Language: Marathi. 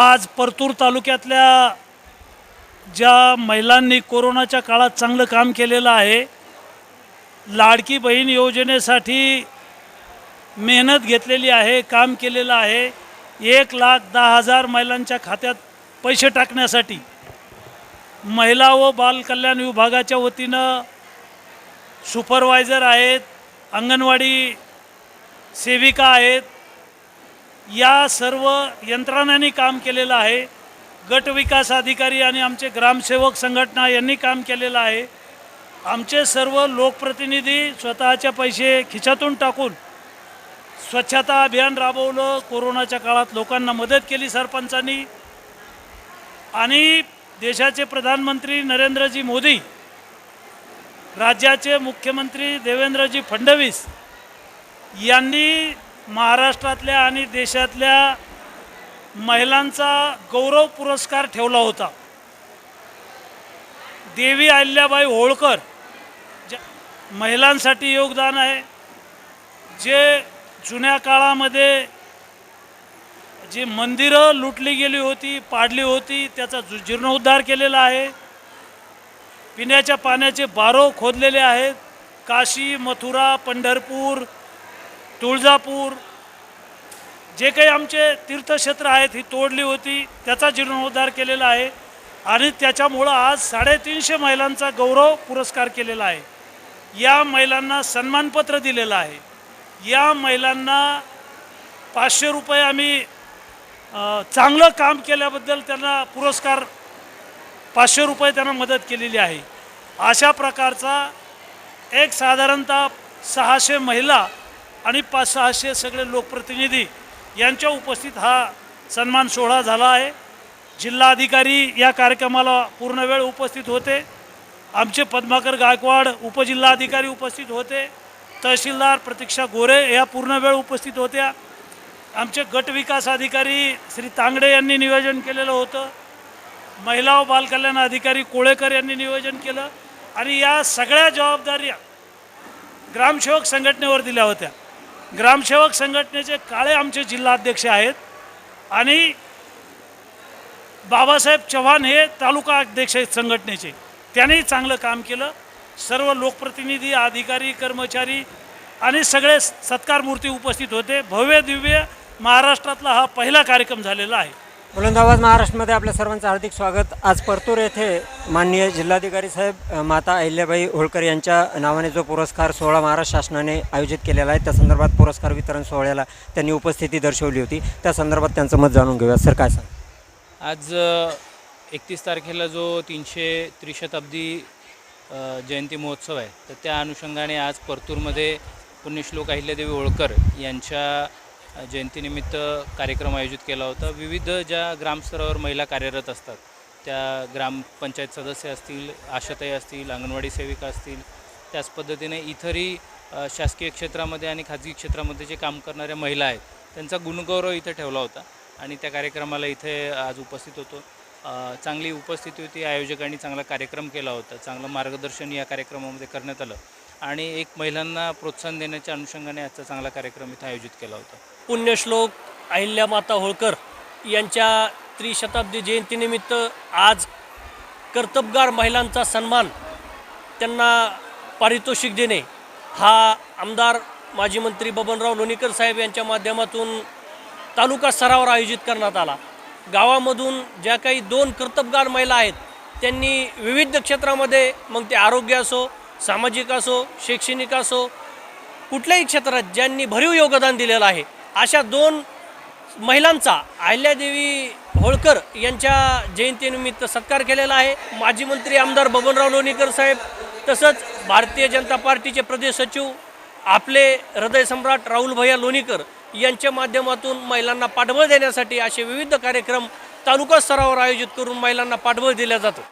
आज परतूर तालुक्यातल्या ज्या महिलांनी कोरोनाच्या काळात चांगलं काम केलेलं आहे लाडकी बहीण योजनेसाठी मेहनत घेतलेली आहे काम केलेलं आहे. एक लाख दहा हजार महिलांच्या खात्यात पैसे टाकण्यासाठी महिला व बालकल्याण विभागाच्या वतीनं सुपरवायझर आहेत अंगणवाडी सेविका आहेत या सर्व यंत्रणांनी काम केलेलं आहे. गट विकास अधिकारी आणि आमचे ग्रामसेवक संघटना यांनी काम केलेलं आहे. आमचे सर्व लोकप्रतिनिधी स्वतःचे पैसे खिशातून टाकून स्वच्छता अभियान राबवलं. कोरोनाच्या काळात लोकांना मदत केली सरपंचांनी. आणि देशाचे प्रधानमंत्री नरेंद्रजी मोदी राज्याचे मुख्यमंत्री देवेंद्रजी फडणवीस यांनी महाराष्ट्रातल्या आणि देशातल्या महिलांचा गौरव पुरस्कार ठेवला होता. देवी अहिल्याबाई होळकर ज्या महिलांसाठी योगदान आहे जे जुन्या काळामध्ये जी मंदिरं लुटली गेली होती पाडली होती त्याचा जु- जीर्णोद्धार केलेला आहे. पिण्याच्या पाण्याचे बारो खोदलेले आहेत. काशी मथुरा पंढरपूर तुळजापूर जे काही आमचे तीर्थक्षेत्र आहेत ही तोडली होती त्याचा जीर्णोद्धार केलेला आहे आणि त्याच्यामुळं आज साडेतीनशे महिलांचा गौरव पुरस्कार केलेला आहे. या महिलांना सन्मानपत्र दिलेलं आहे. या महिलांना पाचशे रुपये आम्ही चांगलं काम केल्याबद्दल त्यांना पुरस्कार पाचशे रुपये त्यांना मदत केलेली आहे. अशा प्रकारचा एक साधारणतः सहाशे महिला आणि पाच सहाशे सगळे लोकप्रतिनिधी यांच्या उपस्थित हा सन्मान सोहळा झाला आहे. जिल्हाधिकारी या कार्यक्रमाला पूर्ण वेळ उपस्थित होते. आमचे पद्माकर गायकवाड उपजिल्हाधिकारी उपस्थित होते. तहसीलदार प्रतीक्षा गोरे या पूर्ण वेळ उपस्थित होत्या. आमचे गट विकास अधिकारी श्री तांगडे यांनी नियोजन केलेलं होतं. महिला व बालकल्याण अधिकारी कोळेकर यांनी नियोजन केलं आणि या सगळ्या जबाबदाऱ्या ग्रामसेवक संघटनेवर दिल्या होत्या. ग्रामसेवक संघटनेचे काळे आमचे जिल्हाध्यक्ष आहेत आणि बाबासाहेब चव्हाण हे तालुका अध्यक्ष आहेत संघटनेचे. त्यांनी चांगलं काम केलं. सर्व लोकप्रतिनिधी अधिकारी कर्मचारी आणि सगळे सत्कारमूर्ती उपस्थित होते. भव्य दिव्य महाराष्ट्रातला हा पहिला कार्यक्रम झालेला आहे. बुलंदाबाद महाराष्ट्रामध्ये आपल्या सर्वांचं हार्दिक स्वागत. आज परतूर येथे माननीय जिल्हाधिकारी साहेब माता अहिल्याबाई होळकर यांच्या नावाने जो पुरस्कार सोहळा महाराष्ट्र शासनाने आयोजित केलेला आहे त्या संदर्भात पुरस्कार वितरण सोहळ्याला त्यांनी उपस्थिती दर्शवली होती. त्या संदर्भात त्यांचं मत जाणून घेऊया. सर काय सांग आज एकतीस तारखेला जो तीनशे त्रिशताब्दी जयंती महोत्सव आहे तर त्या अनुषंगाने आज परतूरमध्ये पुण्यश्लोक अहिल्यादेवी होळकर यांच्या जयंतीनिमित्त कार्यक्रम आयोजित केला होता. विविध ज्या ग्रामस्तरावर महिला कार्यरत असतात त्या ग्रामपंचायत सदस्य असतील आशाताई असतील अंगणवाडी सेविका असतील त्याच पद्धतीने इतरही शासकीय क्षेत्रामध्ये आणि खाजगी क्षेत्रामध्ये जे काम करणाऱ्या महिला आहेत त्यांचा गुणगौरव इथं ठेवला होता आणि त्या कार्यक्रमाला इथे आज उपस्थित होतो. चांगली उपस्थिती होती आयोजकांनी चांगला कार्यक्रम केला होता. चांगलं मार्गदर्शन या कार्यक्रमामध्ये करण्यात आलं. आणि एक महिलांना प्रोत्साहन देण्याच्या अनुषंगाने आजचा चांगला कार्यक्रम इथं आयोजित केला होता. पुण्यश्लोक अहिल्यामाता होळकर यांच्या त्रिशताब्दी जयंतीनिमित्त आज कर्तबगार महिलांचा सन्मान त्यांना पारितोषिक देणे हा आमदार माजी मंत्री बबनराव लोणीकर साहेब यांच्या माध्यमातून तालुका स्तरावर आयोजित करण्यात आला. गावामधून ज्या काही दोन कर्तबगार महिला आहेत त्यांनी विविध क्षेत्रामध्ये मग ते आरोग्य असो सामाजिक असो शैक्षणिक असो कुठल्याही क्षेत्रात ज्यांनी भरीव योगदान दिलेलं आहे अशा दोन महिलांचा अहिल्यादेवी होळकर यांच्या जयंतीनिमित्त सत्कार केलेला आहे. माजी मंत्री आमदार बबनराव लोणीकर साहेब तसंच भारतीय जनता पार्टीचे प्रदेश सचिव आपले हृदय सम्राट राहुल भैया लोणीकर यांच्या माध्यमातून महिलांना पाठबळ देण्यासाठी असे विविध कार्यक्रम तालुका स्तरावर आयोजित करून महिलांना पाठबळ दिल्या जातो.